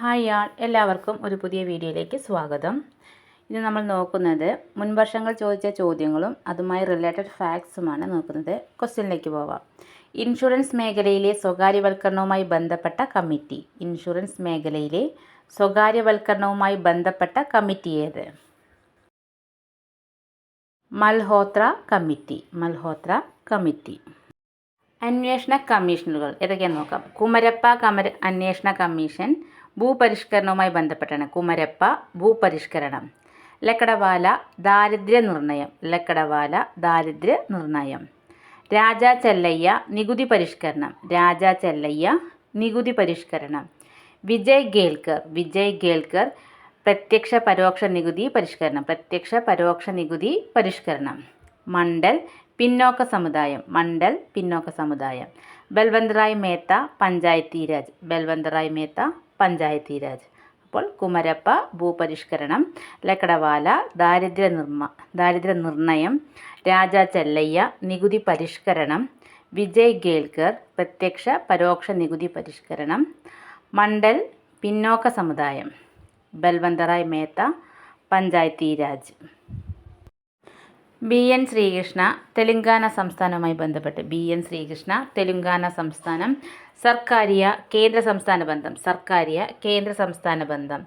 Hi ആൾ എല്ലാവർക്കും ഒരു പുതിയ വീഡിയോയിലേക്ക് സ്വാഗതം. ഇന്ന് നമ്മൾ നോക്കുന്നത് മുൻവർഷങ്ങൾ ചോദിച്ച ചോദ്യങ്ങളും അതുമായി റിലേറ്റഡ് ഫാക്ട്സുമാണ് നോക്കുന്നത്. ക്വസ്റ്റ്യനിലേക്ക് പോവാം. ഇൻഷുറൻസ് മേഖലയിലെ സ്വകാര്യവൽക്കരണവുമായി ബന്ധപ്പെട്ട കമ്മിറ്റി. ഇൻഷുറൻസ് മേഖലയിലെ സ്വകാര്യവൽക്കരണവുമായി ബന്ധപ്പെട്ട കമ്മിറ്റി ഏത്? മൽഹോത്ര കമ്മിറ്റി. മൽഹോത്ര കമ്മിറ്റി. അന്വേഷണ കമ്മീഷനുകൾ. ഏതൊക്കെയാണെന്ന് നോക്കാം. കുമരപ്പ കമര അന്വേഷണ കമ്മീഷൻ. ഭൂപരിഷ്കരണവുമായി ബന്ധപ്പെട്ടാണ്. കുമരപ്പ ഭൂപരിഷ്കരണം. ലക്കടവാല ദാരിദ്ര്യ നിർണയം. ലക്കടവാല ദാരിദ്ര്യ നിർണയം. രാജാ ചെല്ലയ്യ നികുതി പരിഷ്കരണം. രാജാ ചെല്ലയ്യ നികുതി പരിഷ്കരണം. വിജയ് ഗേൽക്കർ. വിജയ് ഗേൽക്കർ പ്രത്യക്ഷ പരോക്ഷ നികുതി പരിഷ്കരണം. പ്രത്യക്ഷ പരോക്ഷ നികുതി പരിഷ്കരണം. മണ്ഡൽ പിന്നോക്ക സമുദായം. മണ്ഡൽ പിന്നോക്ക സമുദായം. ബൽവന്ത് റായ് മേത്ത പഞ്ചായത്തി രാജ് ബൽവന്ത് റായ് മേത്ത പഞ്ചായത്തി രാജ് അപ്പോൾ കുമരപ്പ ഭൂപരിഷ്കരണം ലക്കടവാല ദാരിദ്ര്യ നിർമ്മ ദാരിദ്ര്യ നിർണയം രാജ ചെല്ലയ്യ നികുതി പരിഷ്കരണം വിജയ് ഗേൽക്കർ പ്രത്യക്ഷ പരോക്ഷ നികുതി പരിഷ്കരണം മണ്ഡൽ പിന്നോക്ക സമുദായം ബൽവന്തറായ് മേത്ത പഞ്ചായത്തി രാജ് ബി എൻ ശ്രീകൃഷ്ണ തെലുങ്കാന സംസ്ഥാനവുമായി ബന്ധപ്പെട്ട് ബി എൻ ശ്രീകൃഷ്ണ തെലുങ്കാന സംസ്ഥാനം സർക്കാരിയ കേന്ദ്ര സംസ്ഥാന ബന്ധം സർക്കാരിയ കേന്ദ്ര സംസ്ഥാന ബന്ധം.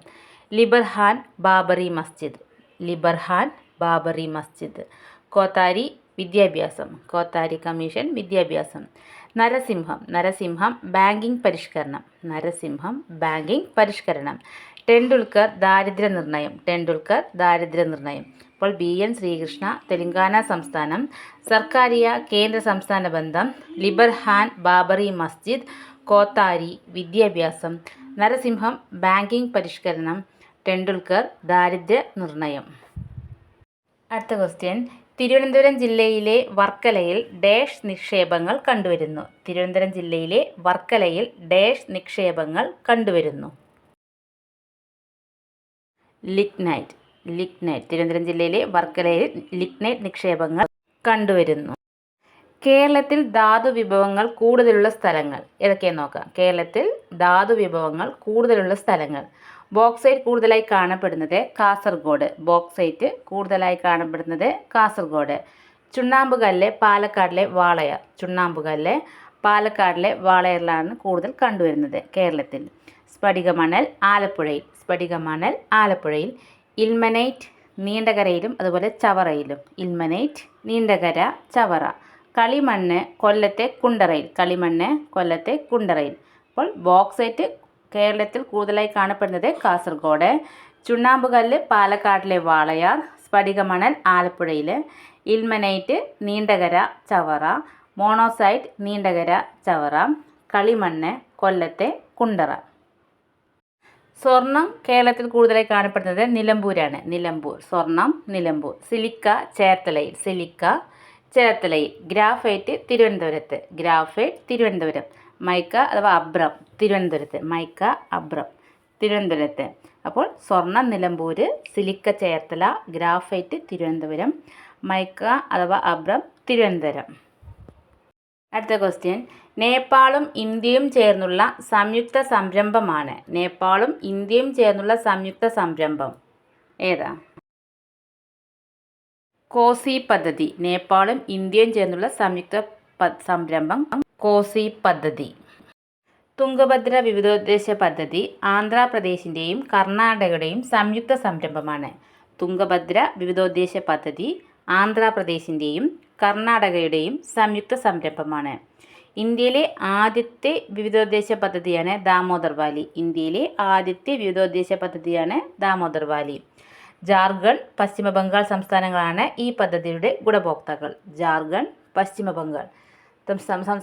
ലിബർഹാൻ ബാബറി മസ്ജിദ് ലിബർഹാൻ ബാബറി മസ്ജിദ്. കോത്താരി വിദ്യാഭ്യാസം കോത്താരി കമ്മീഷൻ വിദ്യാഭ്യാസം. നരസിംഹം നരസിംഹം ബാങ്കിംഗ് പരിഷ്കരണം നരസിംഹം ബാങ്കിംഗ് പരിഷ്കരണം. ടെണ്ടുൽക്കർ ദാരിദ്ര്യ നിർണയം ടെണ്ടുൽക്കർ ദാരിദ്ര്യ നിർണയം. അപ്പോൾ ബി എൻ ശ്രീകൃഷ്ണ തെലങ്കാന സംസ്ഥാനം സർക്കാരിയ കേന്ദ്ര സംസ്ഥാന ബന്ധം ലിബർഹാൻ ബാബറി മസ്ജിദ് കോത്താരി വിദ്യാഭ്യാസം നരസിംഹം ബാങ്കിംഗ് പരിഷ്കരണം ടെണ്ടുൽക്കർ ദാരിദ്ര്യ നിർണയം. അടുത്ത ക്വസ്റ്റ്യൻ. തിരുവനന്തപുരം ജില്ലയിലെ വർക്കലയിൽ ഡാഷ് നിക്ഷേപങ്ങൾ കണ്ടുവരുന്നു. തിരുവനന്തപുരം ജില്ലയിലെ വർക്കലയിൽ ഡാഷ് നിക്ഷേപങ്ങൾ കണ്ടുവരുന്നു. Lignite lignite. തിരുവനന്തപുരം ജില്ലയിലെ വർക്കലയിൽ ലിഗ്നൈറ്റ് നിക്ഷേപങ്ങൾ കണ്ടുവരുന്നു. കേരളത്തിൽ ധാതു വിഭവങ്ങൾ കൂടുതലുള്ള സ്ഥലങ്ങൾ. ഏതൊക്കെയെന്ന് നോക്കാം. കേരളത്തിൽ ധാതു വിഭവങ്ങൾ കൂടുതലുള്ള സ്ഥലങ്ങൾ. ബോക്സൈറ്റ് കൂടുതലായി കാണപ്പെടുന്നത് കാസർഗോഡ്. ബോക്സൈറ്റ് കൂടുതലായി കാണപ്പെടുന്നത് കാസർഗോഡ്. ചുണ്ണാമ്പുകല്ല് പാലക്കാടിലെ വാളയാർ. ചുണ്ണാമ്പുകല്ല് പാലക്കാടിലെ വാളയാറിലാണ് കൂടുതൽ കണ്ടുവരുന്നത് കേരളത്തിൽ. സ്ഫടികമണൽ ആലപ്പുഴയിൽ. സ്ഫടികമണൽ ആലപ്പുഴയിൽ ഇൽമനൈറ്റ് നീണ്ടകരയിലും അതുപോലെ ചവറയിലും. ഇൽമനൈറ്റ് നീണ്ടകര ചവറ. കളിമണ്ണ് കൊല്ലത്തെ കുണ്ടറയിൽ. കളിമണ്ണ് കൊല്ലത്തെ കുണ്ടറയിൽ. അപ്പോൾ ബോക്സൈറ്റ് കേരളത്തിൽ കൂടുതലായി കാണപ്പെടുന്നത് കാസർഗോഡ്. ചുണ്ണാമ്പുകല്ല് പാലക്കാട്ടിലെ വാളയാർ. സ്ഫടികമണൽ ആലപ്പുഴയിൽ. ഇൽമനൈറ്റ് നീണ്ടകര ചവറ. മോണോസൈറ്റ് നീണ്ടകര ചവറ. കളിമണ്ണ് കൊല്ലത്തെ കുണ്ടറ. സ്വർണം കേരളത്തിൽ കൂടുതലായി കാണപ്പെടുന്നത് നിലമ്പൂരാണ്. നിലമ്പൂർ സ്വർണം നിലമ്പൂർ സിലിക്ക ചേർത്തലയിൽ സിലിക്ക ചേർത്തലയിൽ ഗ്രാഫൈറ്റ് തിരുവനന്തപുരത്ത് ഗ്രാഫൈറ്റ് തിരുവനന്തപുരം മൈക്ക അഥവാ അബ്രം തിരുവനന്തപുരത്ത് മൈക്ക അബ്രം തിരുവനന്തപുരത്ത്. അപ്പോൾ സ്വർണം Nilambur silica Cherthala graphite Thiruvananthapuram mica അഥവാ അബ്രം തിരുവനന്തപുരം. അടുത്ത ക്വസ്റ്റ്യൻ നേപ്പാളും ഇന്ത്യയും ചേർന്നുള്ള സംയുക്ത സംരംഭമാണ്. നേപ്പാളും ഇന്ത്യയും ചേർന്നുള്ള സംയുക്ത സംരംഭം. ഏതാ? കോസി പദ്ധതി. നേപ്പാളും ഇന്ത്യയും ചേർന്നുള്ള സംയുക്ത സംരംഭം കോസി പദ്ധതി. തുംഗഭദ്ര വിവിധോദ്ദേശ പദ്ധതി ആന്ധ്രാപ്രദേശിന്റെയും കർണാടകയുടെയും സംയുക്ത സംരംഭമാണ്. തുംഗഭദ്ര വിവിധോദ്ദേശ പദ്ധതി ആന്ധ്രാപ്രദേശിന്റെയും കർണാടകയുടെയും സംയുക്ത സംരംഭമാണ്. ഇന്ത്യയിലെ ആദ്യത്തെ വിവിധോദ്ദേശ പദ്ധതിയാണ് ദാമോദർ വാലി. ഇന്ത്യയിലെ ആദ്യത്തെ വിവിധോദ്ദേശ പദ്ധതിയാണ് ദാമോദർ വാലി. ജാർഖണ്ഡ് പശ്ചിമ ബംഗാൾ സംസ്ഥാനങ്ങളാണ് ഈ പദ്ധതിയുടെ ഗുണഭോക്താക്കൾ. ജാർഖണ്ഡ് പശ്ചിമ ബംഗാൾ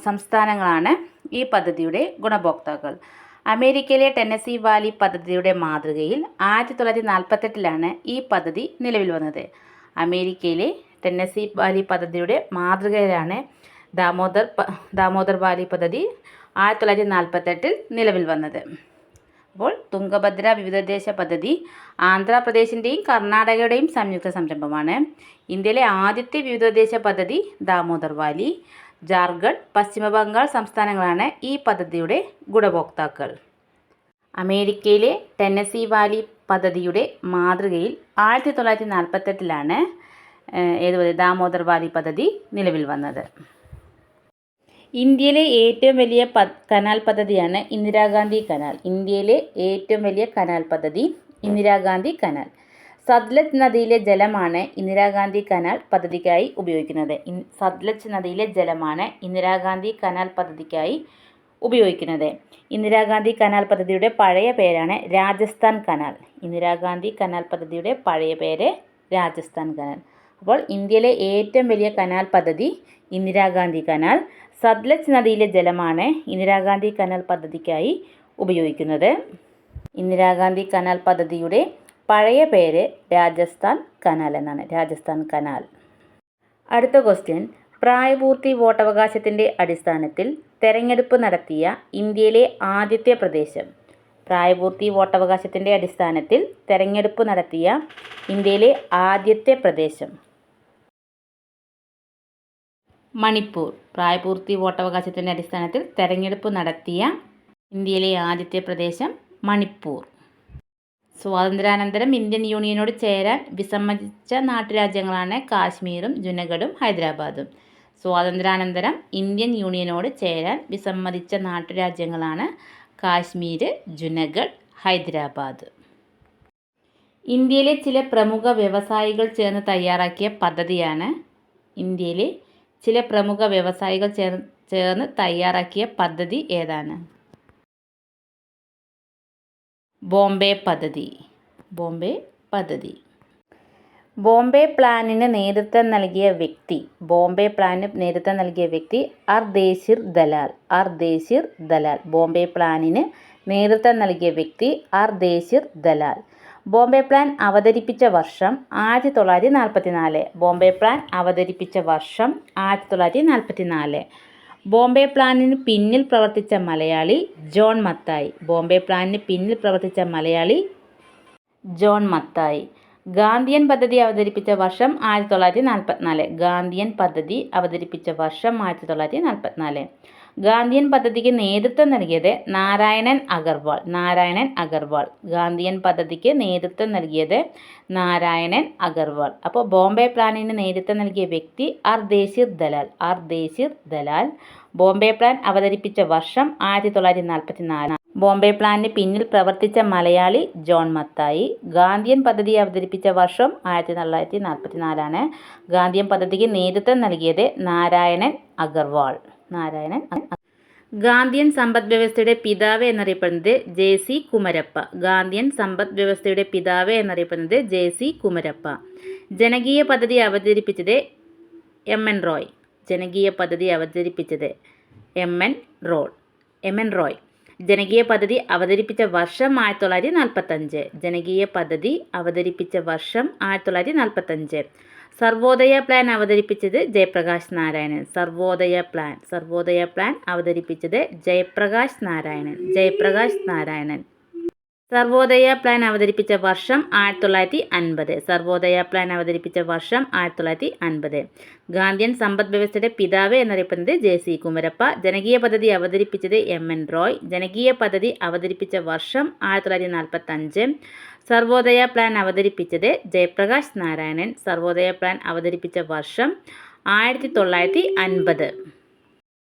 സംസ്ഥാനങ്ങളാണ് ഈ പദ്ധതിയുടെ ഗുണഭോക്താക്കൾ. അമേരിക്കയിലെ ടെന്നസി വാലി പദ്ധതിയുടെ മാതൃകയിൽ ആയിരത്തി തൊള്ളായിരത്തി നാൽപ്പത്തെട്ടിലാണ് ഈ പദ്ധതി നിലവിൽ വന്നത്. അമേരിക്കയിലെ ടെന്നസി വാലി പദ്ധതിയുടെ മാതൃകയിലാണ് ദാമോദർ ദാമോദർ വാലി പദ്ധതി ആയിരത്തി തൊള്ളായിരത്തി നാൽപ്പത്തെട്ടിൽ നിലവിൽ വന്നത്. അപ്പോൾ തുംഗഭദ്ര വിവിധദേശ പദ്ധതി ആന്ധ്രാപ്രദേശിന്റെയും കർണാടകയുടെയും സംയുക്ത സംരംഭമാണ്. ഇന്ത്യയിലെ ആദ്യത്തെ വിവിധദേശ പദ്ധതി ദാമോദർ വാലി ജാർഖണ്ഡ് പശ്ചിമബംഗാൾ സംസ്ഥാനങ്ങളാണ് ഈ പദ്ധതിയുടെ ഗുണഭോക്താക്കൾ. അമേരിക്കയിലെ ടെന്നസി വാലി പദ്ധതിയുടെ മാതൃകയിൽ ആയിരത്തി തൊള്ളായിരത്തി നാൽപ്പത്തെട്ടിലാണ് ഏത് പദ്ധതി? ദാമോദർ വാലി പദ്ധതി നിലവിൽ വന്നത്. ഇന്ത്യയിലെ ഏറ്റവും വലിയ പ കനാൽ പദ്ധതിയാണ് ഇന്ദിരാഗാന്ധി കനാൽ. ഇന്ത്യയിലെ ഏറ്റവും വലിയ കനാൽ പദ്ധതി ഇന്ദിരാഗാന്ധി കനാൽ. സത്ലജ് നദിയിലെ ജലമാണ് ഇന്ദിരാഗാന്ധി കനാൽ പദ്ധതിക്കായി ഉപയോഗിക്കുന്നത്. സത്ലജ് നദിയിലെ ജലമാണ് ഇന്ദിരാഗാന്ധി കനാൽ പദ്ധതിക്കായി ഉപയോഗിക്കുന്നത്. ഇന്ദിരാഗാന്ധി കനാൽ പദ്ധതിയുടെ പഴയ പേരാണ് രാജസ്ഥാൻ കനാൽ. ഇന്ദിരാഗാന്ധി കനാൽ പദ്ധതിയുടെ പഴയ പേര് രാജസ്ഥാൻ കനാൽ. അപ്പോൾ ഇന്ത്യയിലെ ഏറ്റവും വലിയ കനാൽ പദ്ധതി ഇന്ദിരാഗാന്ധി കനാൽ. സത്ലജ് നദിയിലെ ജലമാണ് ഇന്ദിരാഗാന്ധി കനാൽ പദ്ധതിക്കായി ഉപയോഗിക്കുന്നത്. ഇന്ദിരാഗാന്ധി കനാൽ പദ്ധതിയുടെ പഴയ പേര് രാജസ്ഥാൻ കനാൽ എന്നാണ്. രാജസ്ഥാൻ കനാൽ. അടുത്ത ക്വസ്റ്റ്യൻ പ്രായപൂർത്തി വോട്ടവകാശത്തിന്റെ അടിസ്ഥാനത്തിൽ തെരഞ്ഞെടുപ്പ് നടത്തിയ ഇന്ത്യയിലെ ആദ്യത്തെ പ്രദേശം. പ്രായപൂർത്തി വോട്ടവകാശത്തിന്റെ അടിസ്ഥാനത്തിൽ തെരഞ്ഞെടുപ്പ് നടത്തിയ ഇന്ത്യയിലെ ആദ്യത്തെ പ്രദേശം. മണിപ്പൂർ. പ്രായപൂർത്തി വോട്ടവകാശത്തിന്റെ അടിസ്ഥാനത്തിൽ തെരഞ്ഞെടുപ്പ് നടത്തിയ ഇന്ത്യയിലെ ആദ്യത്തെ പ്രദേശം മണിപ്പൂർ. സ്വാതന്ത്ര്യാനന്തരം ഇന്ത്യൻ യൂണിയനോട് ചേരാൻ വിസമ്മതിച്ച നാട്ടുരാജ്യങ്ങളാണ് കാശ്മീരും ജുനഗഡും ഹൈദരാബാദും. സ്വാതന്ത്ര്യാനന്തരം ഇന്ത്യൻ യൂണിയനോട് ചേരാൻ വിസമ്മതിച്ച നാട്ടുരാജ്യങ്ങളാണ് കാശ്മീർ ജുനഗഡ് ഹൈദരാബാദ്. ഇന്ത്യയിലെ ചില പ്രമുഖ വ്യവസായികൾ ചേർന്ന് തയ്യാറാക്കിയ പദ്ധതിയാണ് ഇന്ത്യയിലെ ചില പ്രമുഖ വ്യവസായികൾ ചേർ ചേർന്ന് തയ്യാറാക്കിയ പദ്ധതി ഏതാണ്? ബോംബെ പദ്ധതി. ബോംബെ പദ്ധതി. ബോംബെ പ്ലാനിന് നേതൃത്വം നൽകിയ വ്യക്തി ബോംബെ പ്ലാനിന് നേതൃത്വം നൽകിയ വ്യക്തി അർദേശിർ ദലാൽ അർദേശിർ ദലാൽ. ബോംബെ പ്ലാനിന് നേതൃത്വം നൽകിയ വ്യക്തി അർദേശിർ ദലാൽ. ബോംബെ പ്ലാൻ അവതരിപ്പിച്ച വർഷം ആയിരത്തി തൊള്ളായിരത്തി നാൽപ്പത്തി നാല് ബോംബെ പ്ലാൻ അവതരിപ്പിച്ച വർഷം ആയിരത്തി തൊള്ളായിരത്തി നാൽപ്പത്തി നാല് ബോംബെ പ്ലാനിന് പിന്നിൽ പ്രവർത്തിച്ച മലയാളി ജോൺ മത്തായി. ബോംബെ പ്ലാനിന് പിന്നിൽ പ്രവർത്തിച്ച മലയാളി ജോൺ മത്തായി. ഗാന്ധിയൻ പദ്ധതി അവതരിപ്പിച്ച വർഷം ആയിരത്തി തൊള്ളായിരത്തി നാൽപ്പത്തിനാല് ഗാന്ധിയൻ പദ്ധതി അവതരിപ്പിച്ച വർഷം ആയിരത്തി തൊള്ളായിരത്തി നാൽപ്പത്തിനാല് ഗാന്ധിയൻ പദ്ധതിക്ക് നേതൃത്വം നൽകിയത് നാരായണൻ അഗർവാൾ നാരായണൻ അഗർവാൾ. ഗാന്ധിയൻ പദ്ധതിക്ക് നേതൃത്വം നൽകിയത് നാരായണൻ അഗർവാൾ. അപ്പോൾ ബോംബെ പ്ലാനിന് നേതൃത്വം നൽകിയ വ്യക്തി Ardeshir Dalal. Ardeshir Dalal. Bombay plan അവതരിപ്പിച്ച വർഷം ആയിരത്തി തൊള്ളായിരത്തി നാൽപ്പത്തി നാല് ബോംബെ പ്ലാനിന് പിന്നിൽ പ്രവർത്തിച്ച മലയാളി ജോൺ മത്തായി. ഗാന്ധിയൻ പദ്ധതി അവതരിപ്പിച്ച വർഷം ആയിരത്തി തൊള്ളായിരത്തി നാൽപ്പത്തി നാലാണ് ഗാന്ധിയൻ പദ്ധതിക്ക് നേതൃത്വം നൽകിയത് നാരായണൻ അഗർവാൾ. നാരായണൻ ഗാന്ധിയൻ സമ്പദ് വ്യവസ്ഥയുടെ പിതാവ് എന്നറിയപ്പെടുന്നത് ജെ സി കുമരപ്പ. ഗാന്ധിയൻ സമ്പദ് വ്യവസ്ഥയുടെ പിതാവ് എന്നറിയപ്പെടുന്നത് ജെ സി കുമരപ്പ. ജനകീയ പദ്ധതി അവതരിപ്പിച്ചത് എം എൻ റോയ്. ജനകീയ പദ്ധതി അവതരിപ്പിച്ചത് M N Roy. M N Roy. ജനകീയ പദ്ധതി അവതരിപ്പിച്ച വർഷം ആയിരത്തി തൊള്ളായിരത്തി നാൽപ്പത്തഞ്ച് ജനകീയ പദ്ധതി അവതരിപ്പിച്ച വർഷം ആയിരത്തി തൊള്ളായിരത്തി നാൽപ്പത്തഞ്ച് സർവോദയ പ്ലാൻ അവതരിപ്പിച്ചത് ജയപ്രകാശ് നാരായണൻ. സർവോദയ പ്ലാൻ സർവോദയ പ്ലാൻ അവതരിപ്പിച്ചത് ജയപ്രകാശ് നാരായണൻ. ജയപ്രകാശ് നാരായണൻ. സർവോദയ പ്ലാൻ അവതരിപ്പിച്ച വർഷം ആയിരത്തി തൊള്ളായിരത്തി അൻപത് സർവോദയ പ്ലാൻ അവതരിപ്പിച്ച വർഷം ആയിരത്തി തൊള്ളായിരത്തി അൻപത് ഗാന്ധിയൻ സമ്പദ് വ്യവസ്ഥയുടെ പിതാവ് എന്നറിയപ്പെടുന്നത് ജെ സി കുമരപ്പ. ജനകീയ പദ്ധതി അവതരിപ്പിച്ചത് എം എൻ റോയ്. ജനകീയ പദ്ധതി അവതരിപ്പിച്ച വർഷം ആയിരത്തി തൊള്ളായിരത്തി നാൽപ്പത്തഞ്ച് സർവോദയ പ്ലാൻ അവതരിപ്പിച്ചത് ജയപ്രകാശ് നാരായണൻ. സർവോദയ പ്ലാൻ അവതരിപ്പിച്ച വർഷം ആയിരത്തി തൊള്ളായിരത്തി അൻപത്